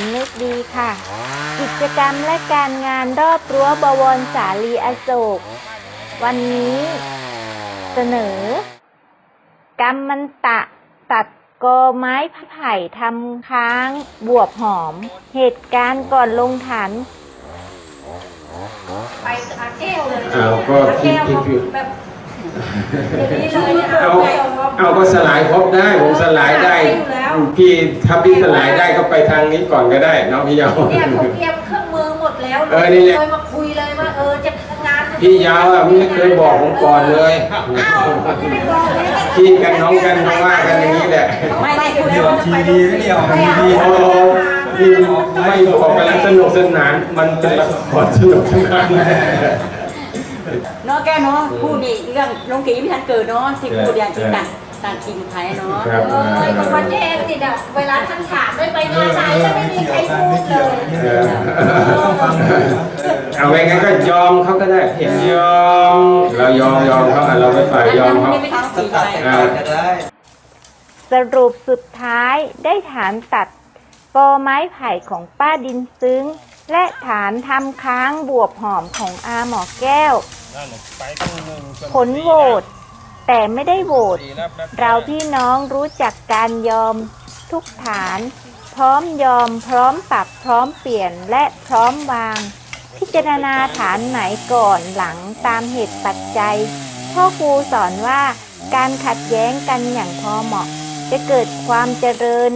ำนึกดีค่ะ กิจกรรมและการงานรอบรั้วบวรสาลีอโศก วันนี้เสนอ กรรมมันตะตัดกอไม้ไผ่ทำค้างบวบหอม เหตุการณ์ก่อนลงฐานไปอาแก้วเลยเอาก็อาคิดแก้วคิดคิดแบบอย่างนี้เลยนะเอาแก้วว่าเอาก็สลายครบได้ผมสลายได้อยู่แล้ว พี่ถ้าพี่สลายได้ก็ไปทางนี้ก่อนก็ได้น้องพี่ยาว เนี่ยผมเตรียมเครื่องมือหมดแล้วเออนี่แหละเคยมาคุยเลยว่าเออจะงานพี่ยาวอะไม่เคยบอกผมก่อนเลยไม่บอกเลยพี่กันน้องกันก็ว่ากันอย่างนี้แหละ ไม่ไม่คุยเดี๋ยวทีวีไม่เดี๋ยวทีวีโอ้พี่ไม่บอกกันแล้วสนุกสนาน มันเป็นละครสนุกสนานเนาะแกเนาะพูดดิเรื่องลงกีไม่ทันเกิดเนาะที่พูดอย่างที่ต่าง ต่างกินไทยเนาะครับเอ้ยคนมาแจ้งสิเด้อเวลาท่านถามไม่ไปงานไหนแล้วไม่มีใครพูดเลยเออเอาไว้งั้นก็ยอมเขาก็ได้เพียงยอม เรายอมยอมเขาอะเราไปฝ่ายยอมเขาไม่ไม่ทำสีตัดไปแต่ก่อนก็ได้ สรุปสุดท้ายได้ฐานตัดกอไม้ไผ่ของป้าดินซึ้ง และฐานทำค้างบวบหอมของอาหมอแก้ว ผลโหวต แต่ไม่ได้โหวตเราพี่น้องรู้จักการยอมทุกฐาน พร้อมยอมพร้อมปรับพร้อมเปลี่ยนและพร้อมวาง พิจารณาฐานไหนก่อนหลังตามเหตุปัจจัยพ่อครูสอนว่าการขัดแย้งกันอย่างพอเหมาะ จะเกิดความเจริญ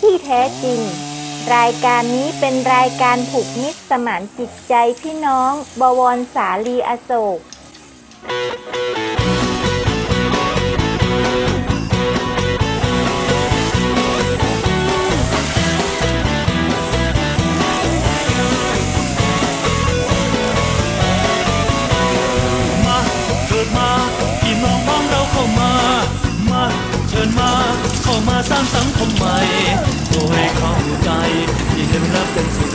ที่แท้จริง รายการนี้เป็นรายการผูกมิตรสมานจิตใจพี่น้อง บวรสาลีอโศก มใหม่โดยเข้าใจที่เห็นรักเป็นสุข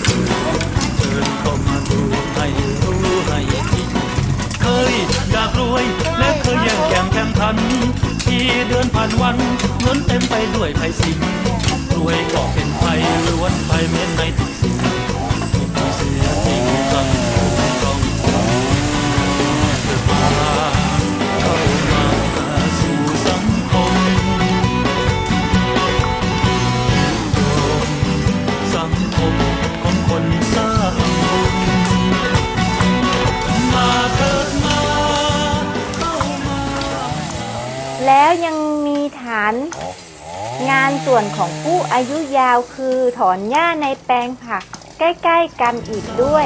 เชิญเข้ามาดูให้รู้ให้คิดเคยอยากรวยและเคยย่งแข่งแข่งขัน ที่เดือนผ่านวันเงินเต็มไปด้วยภัยสิงรวยก็เป็นภัยล้วนภัยเม้นในทุกสิ่ง แล้วยังมีฐานงานส่วนของผู้อายุยาวคือถอนหญ้าในแปลงผักใกล้ ๆ กันอีกด้วย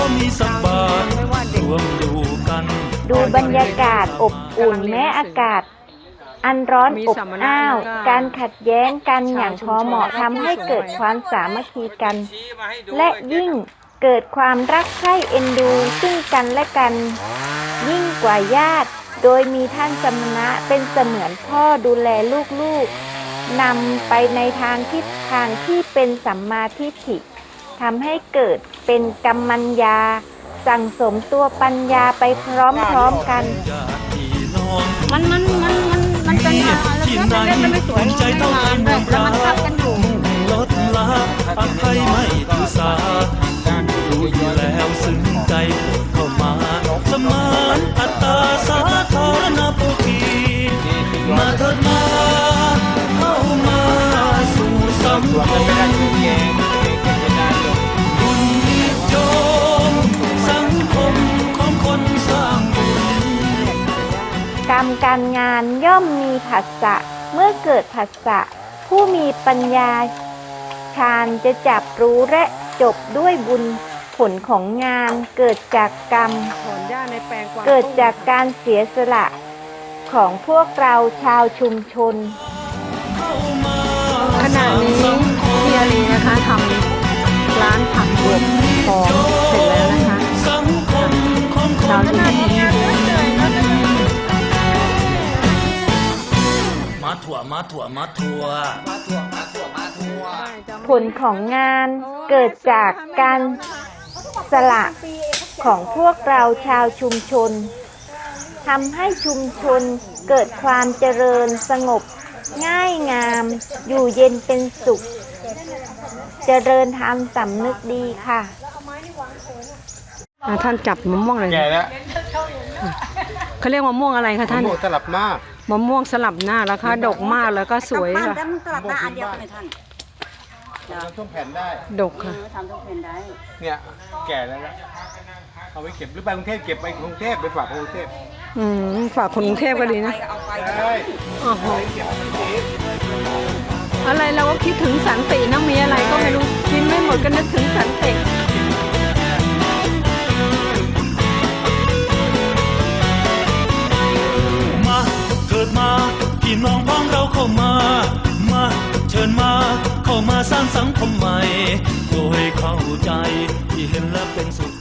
บ่มีสักบาทรวมดูกัน ดูบรรยากาศอบอุ่นแม้อากาศ อันร้อนอบอ้าว การขัดแย้งกันอย่างพอเหมาะทำให้เกิดความสามัคคีกัน และยิ่งเกิดความรักใคร่เอ็นดู ซึ่งกันและกัน ยิ่งกว่าญาติ โดยมีท่านสมณะเป็นเสมือนพ่อดูแลลูกๆนำไปในทางทิศทางที่เป็นสัมมาทิฏฐิทำให้เกิด เป็นกรรมัญญา สั่งสมตัวปัญญาไปพร้อมๆกันญาติน้องมันมันมันมันมันเป็นอะไรแล้วก็เป็นเล่นเป็นไม่สวยงามด้วยแล้ว รรมการงานย่อมมีผัสสะ เมื่อเกิดผัสสะ ผู้มีปัญญาฌานจะจับรู้และจบด้วยบุญผลของงานเกิดจากกรรม ถอนหญ้าในแปลงกวางเกิดจากการเสียสละของพวกเราชาวชุมชน มาถั่วมาถั่วมาถั่วผลของงานเกิดจากการสละของพวกเราชาวชุมชนทำให้ชุมชนเกิดความเจริญสงบ ง่ายงาม อยู่เย็นเป็นสุข เจริญธรรมสำนึกดีค่ะอ่าท่านจับมะม่วงเลยแก่แล้วเขาเรียกมะม่วงอะไรคะท่านโม่สลับมาก มะม่วงสลับหน้าแล้วค่ะดกมากแล้วก็สวยปั้นค่ะ แล้วมันสลับหน้าอันเดียวกันไหมท่านน้ำส้มแผ่นได้ ดกค่ะ เออทำทุกเพนได้ เนี่ย แก่แล้วนะเอาไปเก็บหรือไปกรุงเทพเก็บไปกรุงเทพไปฝากกรุงเทพอืมฝากคนกรุงเทพก็ดีนะใช่โอ้โหอะไรเราก็คิดถึงสันตินะมีอะไรก็ไม่รู้กินไม่หมดก็นึกถึงสันติ เข้ามา มาเชิญมา เข้ามาสร้างสังคมใหม่โดยเข้าใจที่เห็นและเป็นสุข